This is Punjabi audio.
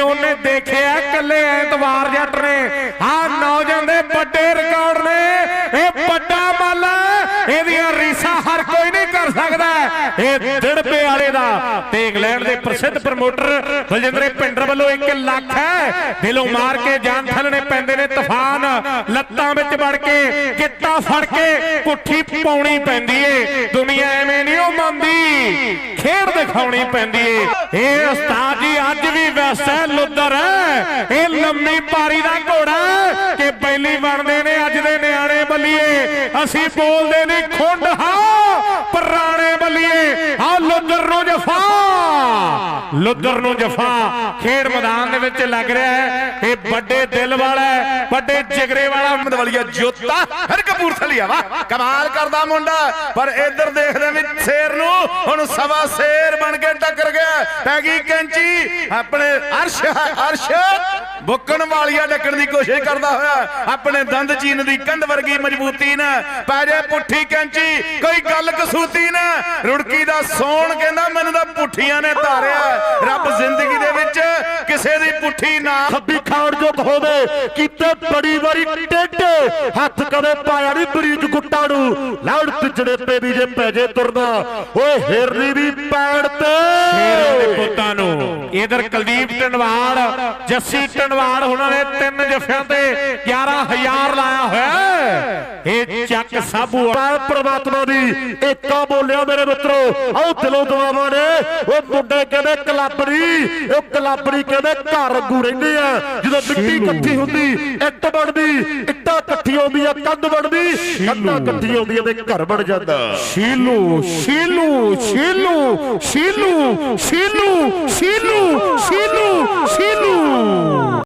ਦੇਖਿਆ ਕੱਲੇ ਐਤਵਾਰ ਜੱਟ ਨੇ। ਆ ਨੌਜਵਾਨ ਦੇ ਵੱਡੇ ਰਿਕਾਰਡ ਨੇ। ਇਹ ਵੱਡਾ ਮੱਲ, ਇਹਦੀਆਂ ਰੀਸਾਂ ਹਰ ਕੋਈ ਨਹੀਂ ਕਰ ਸਕਦਾ। ਇਹ ਦਿੜਪੇ ਵਾਲੇ ਦਾ। ਤੇ ਇੰਗਲੈਂਡ ਦੇ ਪ੍ਰਸਿੱਧ ਪ੍ਰਮੋਟਰ ਬਲਜਿੰਦਰੇ ਪਿੰਡਰ ਵੱਲੋਂ 1 ਲੱਖ ਹੈ। ਦਿਲੋਂ ਮਾਰ ਕੇ ਜਾਨ ਥਲਣੇ ਪੈਂਦੇ ਨੇ ਤੂਫਾਨ। ਲੱਤਾਂ ਵਿੱਚ ਵੜ ਕੇ ਕਿੱਤਾ ਫੜ ਕੇ, ਪੁੱਠੀ ਪਾਉਣੀ ਪੈਂਦੀ ਏ। ਦੁਨੀਆ ਖੇਡ ਦਿਖਾਉਣੀ ਪੈਂਦੀ ਏ। ਇਹ ਉਸਤਾਦ ਜੀ ਅੱਜ ਵੀ ਵੈਸਟ ਹੈ ਲੁੱਦਰ ਹੈ। ਇਹ ਲੰਮੀ ਪਾਰੀ ਦਾ ਘੋੜਾ ਹੈ ਕਿ ਪਹਿਲੀ ਬਣਦੇ ਨੇ ਅੱਜ ਦੇ ਨਿਆਣੇ ਬੱਲੀਏ। ਅਸੀਂ ਬੋਲਦੇ ਨਹੀਂ ਖੁੰਡ ਹਾਂ, ਪੁਰਾਣੇ ਬੱਲੀਏ। ਆ ਲੁੱਦਰ ਨੂੰ ਜਫਾ। ਲੁੱਦਰ ਨੂੰ ਜਫਾ। ਖੇਡ ਮੈਦਾਨ ਦੇ ਵਿੱਚ ਲੱਗ ਰਿਹਾ ਹੈ। ਇਹ ਵੱਡੇ ਦਿਲ ਵਾਲਾ ਵੱਡੇ ਜਿਗਰੇ ਵਾਲਾ ਮਦਵਲੀਆ ਜੋਤਾ ਫਿਰ ਕਪੂਰਥਲੀਆ ਵਾ ਕਮਾਲ ਕਰਦਾ ਮੁੰਡਾ। ਪਰ ਇੱਧਰ ਦੇਖਦੇ ਵੀ ਸ਼ੇਰ ਨੂੰ ਹੁਣ ਸਵਾ ਸ਼ੇਰ ਬਣ ਕੇ ਟੱਕਰ ਗਿਆ। ਪੈ ਗਈ ਕੈਂਚੀ। ਆਪਣੇ ਅਰਸ਼ ਅਰਸ਼ ਬੁੱਕਣ ਵਾਲੀਆ ਡੱਕਣ ਦੀ ਕੋਸ਼ਿਸ਼ ਕਰਦਾ ਹੋਇਆ। ਆਪਣੇ ਦੰਦ ਚੀਨ ਦੀ ਕੰਧ ਵਰਗੀ ਮਜ਼ਬੂਤੀ ਨਾ ਪੈ ਜੇ ਪੁੱਠੀ ਕੈਂਚੀ। ਕੋਈ ਗੱਲ ਕਸੂਤੀ ਨਾ? ਰੁੜਕੀ ਦਾ ਸੋਣ ਕਹਿੰਦਾ ਮੈਨੂੰ ਤਾਂ ਪੁੱਠੀਆਂ ਨੇ ਧਾਰਿਆ। ਰੱਬ ਜ਼ਿੰਦਗੀ ਦੇ ਵਿੱਚ ਕਿਸੇ ਦੀ ਪੁੱਠੀ ਨਾ ਖੱਬੀ ਖਾਣ ਜੋਗ ਹੋਵੇ ਕੀਤੇ ਬੜੀ ਵਾਰੀ ਟੇਢੇ ਹੱਥ ਕਦੇ ਪਾਇਆ ਨਹੀਂ ਬਰੀਜ ਗੁੱਟਾਂ ਨੂੰ ਲੜ ਪਿਛੜੇ ਤੇ ਵੀ ਜੇ ਪੈ ਜੇ ਤੁਰਨਾ। ਓਏ ਹਿਰਨੀ ਵੀ ਪੈਣ ਸ਼ੇਰਾਂ ਦੇ ਤੇ ਪੁੱਤਾਂ ਨੂੰ। ਇਧਰ ਕੁਲਦੀਪ ਟੰਡਵਾਲ ਜੱਸੀ ਟੰਡਵਾਲ ਉਹਨਾਂ ਨੇ ਤਿੰਨ ਜਫਿਆਂ ਤੇ 11000 ਲਾਇਆ ਹੋਇਆ। ਇਹ ਚੱਕ ਸਾਬੂ ਪਰ ਪ੍ਰਮਾਤਮਾ ਦੀ ਏਕਾ ਬੋਲਿਆ ਮੇਰੇ ਮਿੱਤਰੋ ਆਓ ਦਿਲੋਂ ਦੁਆਵਾਂ ਨੇ। ਉਹ ਮੁੰਡੇ ਕਹਿੰਦੇ ਕਲਾਬਰੀ ਉਹ ਕਲਾਬਰੀ ਕਹਿੰਦੇ ਘਰ ਅੱਗੂ ਰਹਿੰਦੇ ਆ। ਜਦੋਂ ਮਿੱਟੀ ਇਕੱਠੀ ਹੁੰਦੀ ਇੱਟ ਬਣਦੀ ਇੱਟਾਂ ਇਕੱਠੀ ਹੁੰਦੀਆਂ ਕੰਧ ਬਣਦੀ ਕੰਧਾਂ ਇਕੱਠੀ ਹੁੰਦੀਆਂ ਤੇ ਘਰ ਬਣ ਜਾਂਦਾ। ਸ਼ੀਲੂ ਸ਼ੀਲੂ ਸ਼ੀਲੂ ਸ਼ੀਲੂ ਸ਼ੀਲੂ ਸ਼ੀਲੂ